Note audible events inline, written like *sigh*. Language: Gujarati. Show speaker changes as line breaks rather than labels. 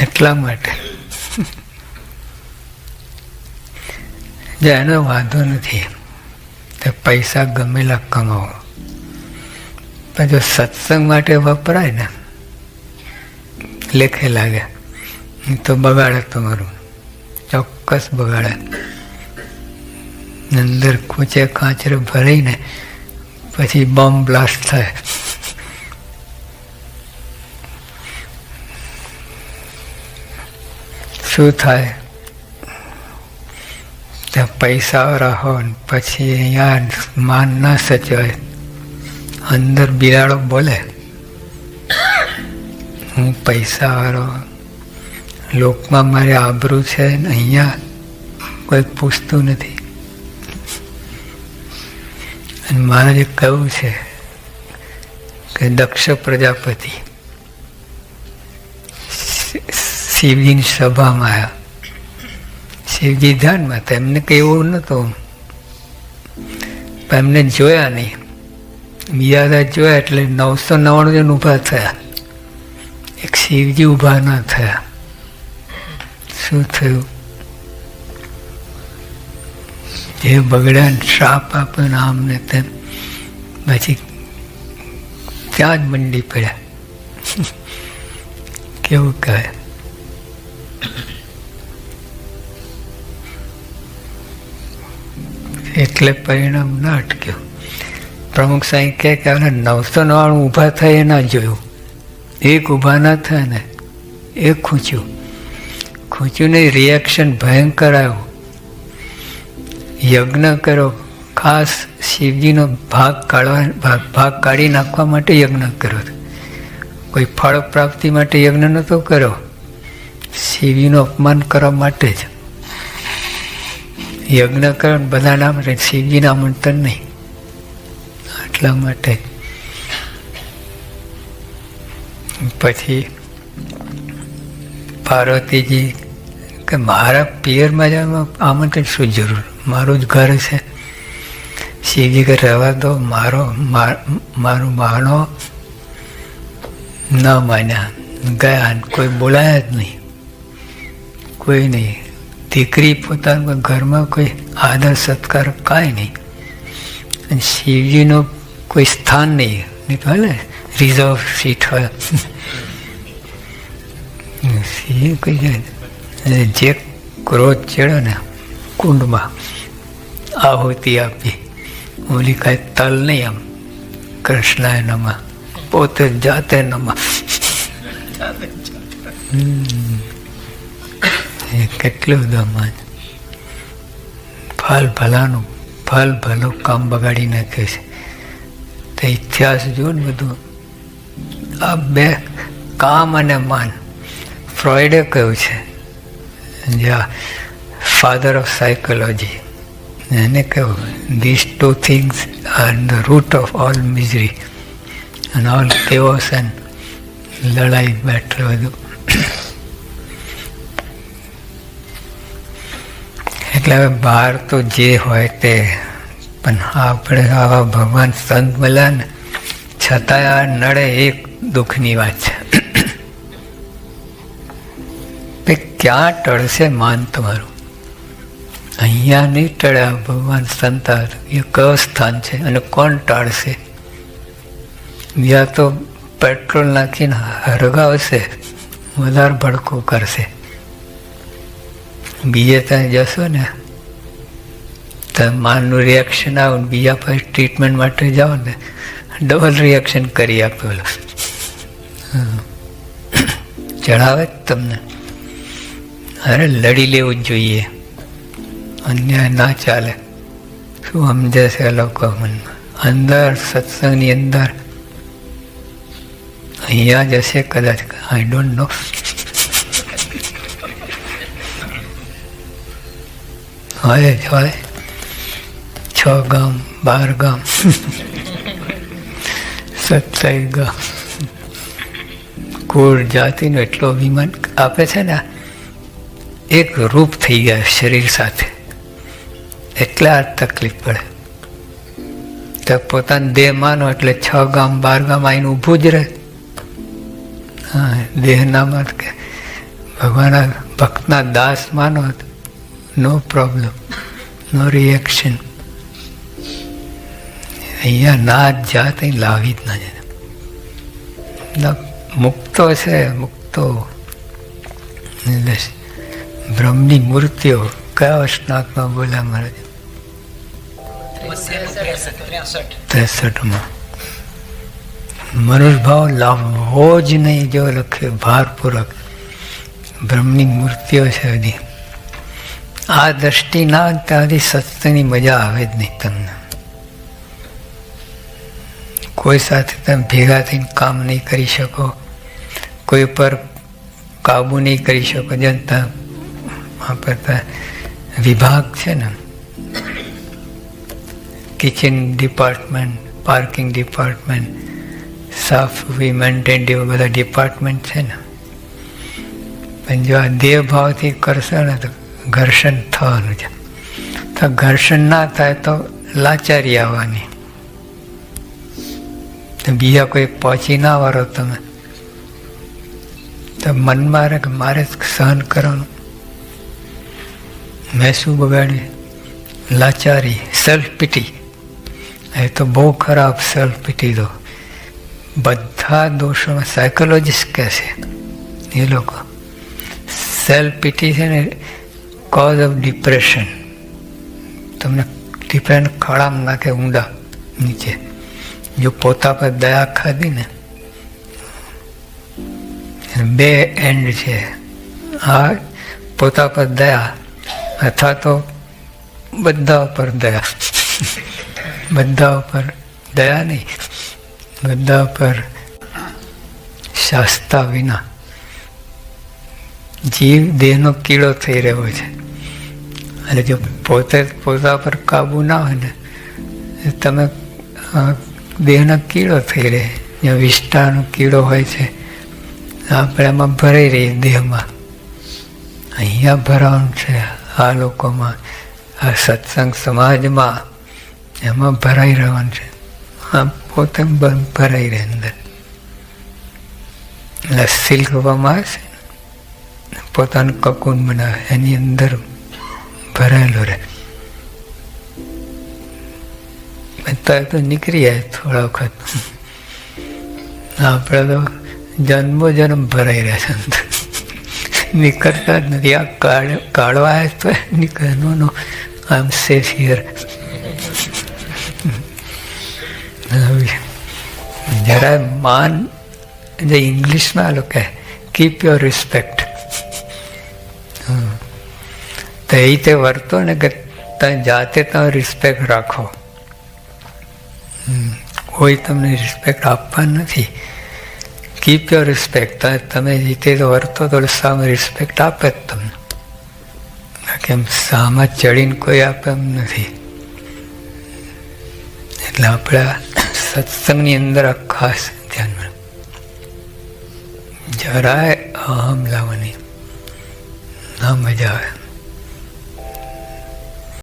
એટલા માટે. એનો વાંધો નથી. તે પૈસા ગમેલા કમાવો. પણ જો સત્સંગ માટે વપરાય ને, લેખે લાગે તો બગાડે તમારું. ચોક્કસ બગાડે. અંદર ખૂચે કાચરે ભરીને પછી બોમ્બ બ્લાસ્ટ થાય. શું થાય? ત્યાં પૈસાવાળા ને પછી અહીંયા માન ન સચવાય. અંદર બિલાડો બોલે. હું પૈસાવાળો લોકમાં મારે આબરૂ છે ને અહીંયા કોઈ પૂછતું નથી. અને મહારાજે કહ્યું છે કે દક્ષ પ્રજાપતિ. શિવજીની સભામાં આવ્યા શિવજી ધ્યાનમાં હતા. એમને કંઈ એવું નહોતું પણ એમને જોયા નહીં. બીજા જોયા એટલે નવસો નવ્વાણું જણ ઊભા થયા. એક શિવજી ઊભા ના થયા. શું થયું? જે બગડ્યા શ્રાપ આપ્યો આમ ને તેમ પછી ત્યાં જ મંડી પડ્યા. *laughs* કેવું કહે? એટલે પરિણામ ના અટક્યું. પ્રમુખ સાંઈ કહે કે હવે નવસો નવ્વાણું ઊભા થાય એ ના જોયું. એક ઊભા ના થાય ને એ ખૂંચ્યું. ખૂંચ્યું નહીં રિએક્શન ભયંકર આવ્યું. યજ્ઞ કર્યો. ખાસ શિવજીનો ભાગ કાઢવા, ભાગ કાઢી નાખવા માટે યજ્ઞ કર્યો. કોઈ ફળ પ્રાપ્તિ માટે યજ્ઞ નહોતો કર્યો. શિવજીનું અપમાન કરવા માટે જ. યજ્ઞ કરો ને બધા નામ શિવજીના આમંત્રણ નહીં. એટલા માટે. પછી પાર્વતીજી કે મારા પિયરમાં જવામાં આમંત્રણ શું જરૂર? મારું જ ઘર છે. શિવજી કે રહેવા દો. મારો મારું માનો ન માન્યા. ગયા કોઈ બોલાયા જ નહીં. કોઈ નહીં. દીકરી પોતાના ઘરમાં કોઈ આદર, સત્કાર કાંઈ નહીં. અને શિવજીનો કોઈ સ્થાન નહીં. નહીં તો ને રિઝર્વ સીટ હોય. સિંહ કહી જાય જે ક્રોધ ચડ્યો ને કુંડમાં, આહુતિ આપી. ઓલી કાંઈ તલ નહીં આમ કૃષ્ણાય નમા પોતે જાતે નમા. એ કેટલું બધું માન ફલ ભલાનું ફલ ભલું કામ બગાડી નાખે છે. તો ઇતિહાસ જુઓ ને બધું. આ બે કામ અને માન. ફ્રોઈડે કહ્યું છે જ્યાં ફાધર ઓફ સાયકોલોજી એને કહ્યું this two things are the root of all misery અને ઓલ કેવોસ એન્ડ લડાઈ બેઠ બધું. એટલે હવે બહાર તો જે હોય તે. પણ આપણે આવા ભગવાન સંત મળ્યા ને, છતાંય આ નડે એક દુઃખની વાત છે. ક્યાં ટળશે માન તમારું? અહીંયા નહીં ટળ્યા ભગવાન સંત એ કયો સ્થાન છે અને કોણ ટાળશે? યા તો પેટ્રોલ નાખીને હરગાવશે, વધારે ભડકો કરશે. બીજે ત્યાં જશો ને, તો માનનું રિએક્શન આવે ને, બીજા પાસે ટ્રીટમેન્ટ માટે જાઓ ને ડબલ રિએક્શન કરી આપેલું જણાવે તમને. અરે લડી લેવું જ જોઈએ. અન્યાય ના ચાલે. શું સમજે છે લોકો મનમાં? અંદર, સત્સંગની અંદર. અહીંયા જશે કદાચ. આઈ ડોન્ટ નો હોય જ હોય. છ ગામ, બાર ગામ. સત્તાવીસ ગામ. કુળ જાતિનો એટલો અભિમાન આપે છે ને, એક રૂપ થઈ ગયા શરીર સાથે. એટલે આ તકલીફ પડે. તો પોતાનો દેહ માનો એટલે છ ગામ, બાર ગામ આવીને ઊભું જ રહે. હા દેહનામાં કે ભગવાનના ભક્તના દાસ માનો નો પ્રોબ્લેમ નો રિએક્શન અહીંયા નાત જાત અહીં લાવી જ ના જાય. મુક્તો છે, મુક્તો. એટલે બ્રહ્મની મૂર્તિઓ કયા વસનાથમાં બોલ્યા મહારાજ? ત્રેસઠમાં. મનુષભાવ લાવવો જ નહીં જો લખે, ભારપૂર્વક. બ્રહ્મની મૂર્તિઓ છે બધી. આ દ્રષ્ટિ ના ત્યાંથી સત્યની મજા આવે જ નહીં તમને. કોઈ સાથે તમે ભેગા થઈને કામ નહીં કરી શકો, કોઈ પર કાબુ નહીં કરી શકો જનતા વાપરતા વિભાગ છે ને કિચન ડિપાર્ટમેન્ટ પાર્કિંગ ડિપાર્ટમેન્ટ સાફ મેન્ટેન એવા બધા ડિપાર્ટમેન્ટ છે ને. પણ જો આ દેવભાવથી કરશો ને તો ઘર્ષણ થવાનું છે. તો ઘર્ષણ ના થાય તો લાચારી આવવાની. તો બીજા કોઈ પહોંચી ના વારો તમે. તો મનમાં રહે કે મારે સહન કરવાનું. મેં શું બગાડ્યું? લાચારી સેલ્ફ પીટી એ તો બહુ ખરાબ સેલ્ફ પીટી દો બધા દોષોમાં સાયકોલોજીસ્ટ કહે એ લોકો. સેલ્ફ પીટી છે ને કોઝ ઓફ ડિપ્રેશન તમને ડિપ્રેશન ખળામ નાખે ઊંડા નીચે. જો પોતા પર દયા ખાધી ને બે એન્ડ છે. આ પોતા પર દયા અથવા તો બધા ઉપર દયા. બધા ઉપર દયા નહીં, બધા ઉપર શાસ્તા વિના. જીવ દેહનો કીડો થઈ રહ્યો છે. અને જો પોતે પોતા પર કાબુ ના હોય ને તમે દેહનો કીડો થઈ રહે. જ્યાં વિષ્ટાનો કીડો હોય છે, આપણે એમાં ભરાઈ રહીએ દેહમાં. અહીંયા ભરાવાનું છે આ લોકોમાં, આ સત્સંગ સમાજમાં. એમાં ભરાઈ રહેવાનું છે. આ પોતે ભરાઈ રહે અંદર. એટલે સિલ્ક રૂપમાં આવે છે પોતાનું કકુન બનાવે, એની અંદર ભરાયેલો રહે. અત્યારે તો નીકળી જાય થોડા વખત. આપણે તો જન્મો જન્મ ભરાઈ રહે છે નીકળતા જ નથી. આ કાઢ કાઢવા તો નીકળવાનું આમ સેફ હિયર જરા માન, જે ઇંગ્લિશમાં લોકો કીપ યોર રિસ્પેક્ટ તો એ રીતે વર્તો ને કે તમે જાતે તમે રિસ્પેક્ટ રાખો. કોઈ તમને રિસ્પેક્ટ આપવા નથી. કીપ યોર રિસ્પેક્ટ તમે રીતે વર્તો તો સામે રિસ્પેક્ટ આપે જ તમને. કેમ સામા ચડીને કોઈ આપે એમ નથી. એટલે આપણા સત્સંગની અંદર આ ખાસ ધ્યાનમાં જરાય અહમ લાવવાની. ના મજા આવે.